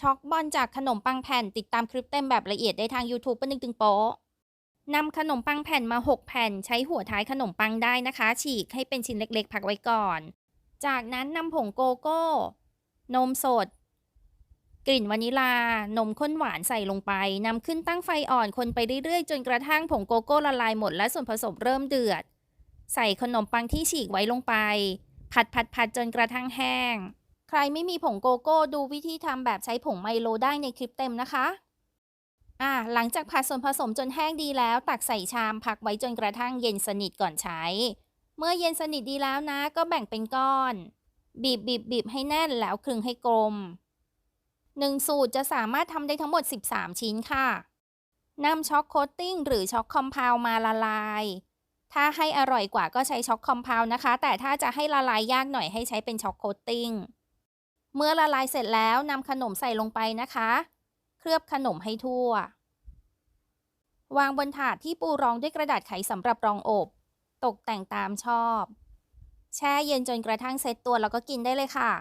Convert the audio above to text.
ช็อกบอลจากขนมปังแผ่นติดตามคลิปเต็มแบบละเอียดได้ทาง YouTube ป้านึงตึงโป๊ะนำขนมปังแผ่นมา 6 แผ่น ใช้หัวท้ายขนมปังได้นะคะ ฉีกให้เป็นชิ้นเล็กๆ พักไว้ก่อน จากนั้นนำผงโกโก้ นมสด กลิ่นวานิลา นมข้นหวานใส่ลงไปนำขึ้นตั้งไฟอ่อนคนไปเรื่อยๆ จนกระทั่งผงโกโก้ละลายหมดและส่วนผสมเริ่มเดือด ใส่ขนมปังที่ฉีกไว้ลงไป ผัดผัดผัดจนกระทั่งแห้ง ใครไม่มีผงโกโก้ดูวิธีทำแบบใช้ผงไมโลได้ในคลิปเต็มนะคะอ่าหลังจากผัดส่วนผสมจนแห้งดีแล้ว ตักใส่ชามพักไว้จนกระทั่งเย็นสนิทก่อนใช้ เมื่อเย็นสนิทดีแล้วนะ ก็แบ่งเป็นก้อน บีบบีบบีบให้แน่นแล้วคลึงให้กลมหนึ่งสูตรจะสามารถทำได้ทั้งหมด 13 ชิ้นค่ะนำช็อกโคตติ้งหรือช็อกคอมเพลมาละลาย ถ้าให้อร่อยกว่าก็ใช้ช็อกคอมเพลนะคะ แต่ถ้าจะให้ละลายยากหน่อยให้ใช้เป็นช็อกโคตติ้ง เมื่อละลายเสร็จแล้วนำขนมใส่ลงไปนะคะ เคลือบขนมให้ทั่ว วางบนถาดที่ปูรองด้วยกระดาษไขสำหรับรองอบ ตกแต่งตามชอบ แช่เย็นจนกระทั่งเซ็ตตัวแล้วก็กินได้เลยค่ะ